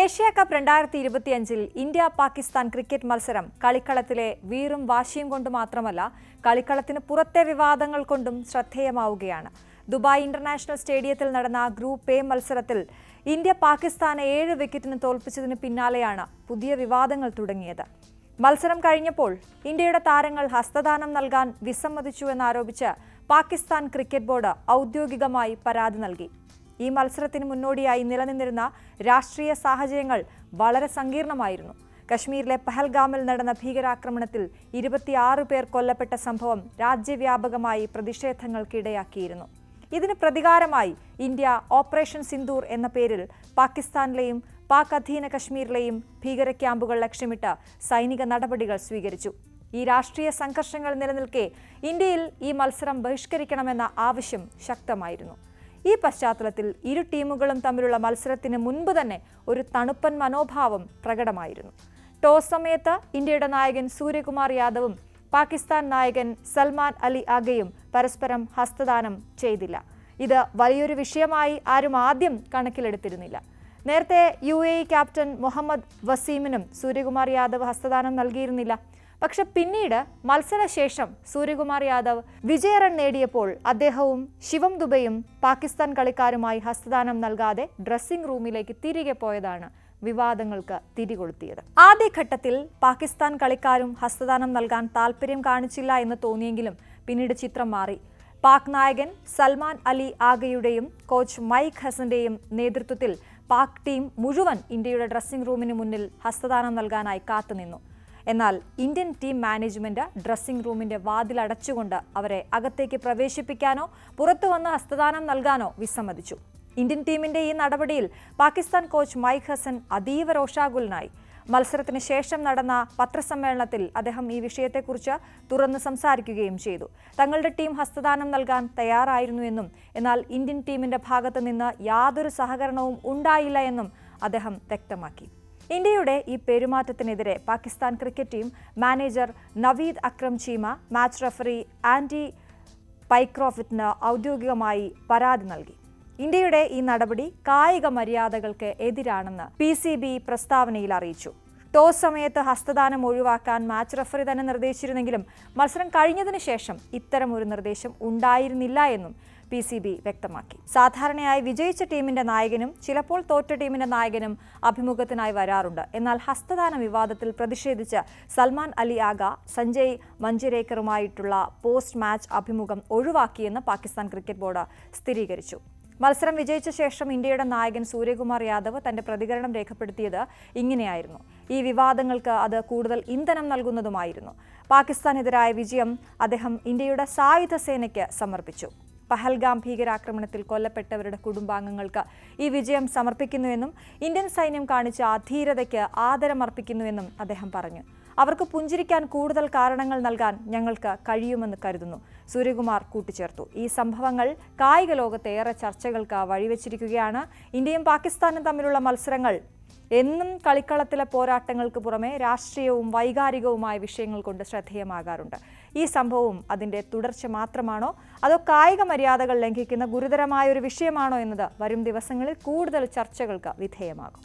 Asia cup രണ്ടായിരത്തി ഇരുപത്തിയഞ്ചിൽ India Pakistan cricket മത്സരം കളിക്കളത്തിലെ വീറും വാശിയും കൊണ്ട് മാത്രമല്ല കളിക്കളത്തിന് പുറത്തെ വിവാദങ്ങൾ കൊണ്ടും ശ്രദ്ധേയമാവുകയാണ്. ദുബായ് ഇന്റർനാഷണൽ സ്റ്റേഡിയത്തിൽ നടന്ന ഗ്രൂപ്പ് എ മത്സരത്തിൽ ഇന്ത്യ പാകിസ്ഥാനെ ഏഴ് വിക്കറ്റിന് തോൽപ്പിച്ചതിന് പിന്നാലെയാണ് പുതിയ വിവാദങ്ങൾ തുടങ്ങിയത്. മത്സരം കഴിഞ്ഞപ്പോൾ ഇന്ത്യയുടെ താരങ്ങൾ ഹസ്തദാനം നൽകാൻ വിസമ്മതിച്ചു വിസമ്മതിച്ചുവെന്നാരോപിച്ച് പാകിസ്ഥാൻ ക്രിക്കറ്റ് ബോർഡ് ഔദ്യോഗികമായി പരാതി നൽകി. ഈ മത്സരത്തിന് മുന്നോടിയായി നിലനിന്നിരുന്ന രാഷ്ട്രീയ സാഹചര്യങ്ങൾ വളരെ സങ്കീർണമായിരുന്നു. കശ്മീരിലെ പഹൽഗാമിൽ നടന്ന ഭീകരാക്രമണത്തിൽ ഇരുപത്തിയാറ് പേർ കൊല്ലപ്പെട്ട സംഭവം രാജ്യവ്യാപകമായി പ്രതിഷേധങ്ങൾക്കിടയാക്കിയിരുന്നു. ഇതിന് പ്രതികാരമായി ഇന്ത്യ ഓപ്പറേഷൻ സിന്ദൂർ എന്ന പേരിൽ പാകിസ്ഥാനിലെയും പാക് അധീന കശ്മീരിലെയും ഭീകര ക്യാമ്പുകൾ ലക്ഷ്യമിട്ട് സൈനിക നടപടികൾ സ്വീകരിച്ചു. ഈ രാഷ്ട്രീയ സംഘർഷങ്ങൾ നിലനിൽക്കെ ഇന്ത്യയിൽ ഈ മത്സരം ബഹിഷ്കരിക്കണമെന്ന ആവശ്യം ശക്തമായിരുന്നു. ഈ പശ്ചാത്തലത്തിൽ ഇരു ടീമുകളും തമ്മിലുള്ള മത്സരത്തിന് മുൻപ് തന്നെ ഒരു തണുപ്പൻ മനോഭാവം പ്രകടമായിരുന്നു. ടോസ് സമയത്ത് ഇന്ത്യയുടെ നായകൻ സൂര്യകുമാർ യാദവും പാകിസ്ഥാൻ നായകൻ സൽമാൻ അലി ആഗയും പരസ്പരം ഹസ്തദാനം ചെയ്തില്ല. ഇത് വലിയൊരു വിഷയമായി ആരും ആദ്യം കണക്കിലെടുത്തിരുന്നില്ല. നേരത്തെ യു ക്യാപ്റ്റൻ മുഹമ്മദ് വസീമിനും സൂര്യകുമാർ യാദവ് ഹസ്തദാനം നൽകിയിരുന്നില്ല. പക്ഷെ പിന്നീട് മത്സരശേഷം സൂര്യകുമാർ യാദവ് വിജയ റൺ നേടിയപ്പോൾ അദ്ദേഹവും ശിവം ദുബയും പാകിസ്ഥാൻ കളിക്കാരുമായി ഹസ്തദാനം നൽകാതെ ഡ്രസ്സിംഗ് റൂമിലേക്ക് തിരികെ പോയതാണ് വിവാദങ്ങൾക്ക് തിരി തിരികൊളുത്തിയത്. ആദ്യഘട്ടത്തിൽ പാകിസ്ഥാൻ കളിക്കാരും ഹസ്തദാനം നൽകാൻ താല്പര്യം കാണിച്ചില്ല എന്ന് തോന്നിയെങ്കിലും പിന്നീട് ചിത്രം മാറി. പാക് നായകൻ സൽമാൻ അലി ആഗയുടെയും കോച്ച് മൈക്ക് ഹസന്റെയും നേതൃത്വത്തിൽ പാക് ടീം മുഴുവൻ ഇന്ത്യയുടെ ഡ്രസ്സിംഗ് റൂമിന് മുന്നിൽ ഹസ്തദാനം നൽകാനായി കാത്തുനിന്നു. എന്നാൽ ഇന്ത്യൻ ടീം മാനേജ്മെന്റ് ഡ്രസ്സിംഗ് റൂമിന്റെ വാതിൽ അടച്ചുകൊണ്ട് അവരെ അകത്തേക്ക് പ്രവേശിപ്പിക്കാനോ പുറത്തു വന്ന് ഹസ്തദാനം നൽകാനോ വിസമ്മതിച്ചു. ഇന്ത്യൻ ടീമിന്റെ ഈ നടപടിയിൽ പാകിസ്ഥാൻ കോച്ച് മൈക്ക് ഹസൻ അതീവ രോഷാകുലനായി. മത്സരത്തിന് ശേഷം നടന്ന പത്രസമ്മേളനത്തിൽ അദ്ദേഹം ഈ വിഷയത്തെക്കുറിച്ച് തുറന്ന് സംസാരിക്കുകയും ചെയ്തു. തങ്ങളുടെ ടീം ഹസ്തദാനം നൽകാൻ തയ്യാറായിരുന്നു എന്നും എന്നാൽ ഇന്ത്യൻ ടീമിന്റെ ഭാഗത്തു നിന്ന് യാതൊരു സഹകരണവും ഉണ്ടായില്ല എന്നും അദ്ദേഹം വ്യക്തമാക്കി. ഇന്ത്യയുടെ ഈ പെരുമാറ്റത്തിനെതിരെ Pakistan cricket team manager Naveed Akram Cheema match referee Andy പൈക്രോഫിറ്റിന് ഔദ്യോഗികമായി പരാതി നൽകി. ഇന്ത്യയുടെ ഈ നടപടി കായിക മര്യാദകൾക്ക് എതിരാണെന്ന് പി പ്രസ്താവനയിൽ അറിയിച്ചു. ടോസ് സമയത്ത് ഹസ്തദാനം ഒഴിവാക്കാൻ മാച്ച് റഫറി തന്നെ നിർദ്ദേശിച്ചിരുന്നെങ്കിലും മത്സരം കഴിഞ്ഞതിന് ശേഷം ഇത്തരം ഒരു നിർദ്ദേശം ഉണ്ടായിരുന്നില്ല എന്നും പി സി ബി വ്യക്തമാക്കി. സാധാരണയായി വിജയിച്ച ടീമിന്റെ നായകനും ചിലപ്പോൾ തോറ്റ ടീമിന്റെ നായകനും അഭിമുഖത്തിനായി വരാറുണ്ട്. എന്നാൽ ഹസ്തദാന വിവാദത്തിൽ പ്രതിഷേധിച്ച് സൽമാൻ അലി ആഗ സഞ്ജയ് മഞ്ചരേക്കറുമായിട്ടുള്ള പോസ്റ്റ് മാച്ച് അഭിമുഖം ഒഴിവാക്കിയെന്ന് പാകിസ്ഥാൻ ക്രിക്കറ്റ് ബോർഡ് സ്ഥിരീകരിച്ചു. മത്സരം വിജയിച്ച ശേഷം ഇന്ത്യയുടെ നായകൻ സൂര്യകുമാർ യാദവ് തന്റെ പ്രതികരണം രേഖപ്പെടുത്തിയത് ഇങ്ങനെയായിരുന്നു. ഈ വിവാദങ്ങൾക്ക് അത് കൂടുതൽ ഇന്ധനം നൽകുന്നതുമായിരുന്നു. പാകിസ്ഥാനെതിരായ വിജയം അദ്ദേഹം ഇന്ത്യയുടെ സായുധ സേനയ്ക്ക് സമർപ്പിച്ചു. പഹൽഗാം ഭീകരാക്രമണത്തിൽ കൊല്ലപ്പെട്ടവരുടെ കുടുംബാംഗങ്ങൾക്ക് ഈ വിജയം സമർപ്പിക്കുന്നുവെന്നും ഇന്ത്യൻ സൈന്യം കാണിച്ച അധീരതയ്ക്ക് ആദരമർപ്പിക്കുന്നുവെന്നും അദ്ദേഹം പറഞ്ഞു. അവർക്ക് പുഞ്ചിരിക്കാൻ കൂടുതൽ കാരണങ്ങൾ നൽകാൻ ഞങ്ങൾക്ക് കഴിയുമെന്ന് കരുതുന്നു. സൂര്യകുമാർ കൂട്ടിച്ചേർത്തു. ഈ സംഭവങ്ങൾ കായിക ലോകത്ത് ഏറെ ചർച്ചകൾക്ക് വഴിവെച്ചിരിക്കുകയാണ്. ഇന്ത്യയും പാകിസ്ഥാനും തമ്മിലുള്ള മത്സരങ്ങൾ എന്നും കളിക്കളത്തിലെ പോരാട്ടങ്ങൾക്ക് പുറമെ രാഷ്ട്രീയവും വൈകാരികവുമായ വിഷയങ്ങൾ കൊണ്ട് ശ്രദ്ധേയമാകാറുണ്ട്. ഈ സംഭവവും അതിന്റെ തുടർച്ച മാത്രമാണോ? അതോ കായിക മര്യാദകൾ ലംഘിക്കുന്ന ഗുരുതരമായ ഒരു വിഷയമാണോ എന്നത് വരും ദിവസങ്ങളിൽ കൂടുതൽ ചർച്ചകൾക്ക് വിധേയമാകും.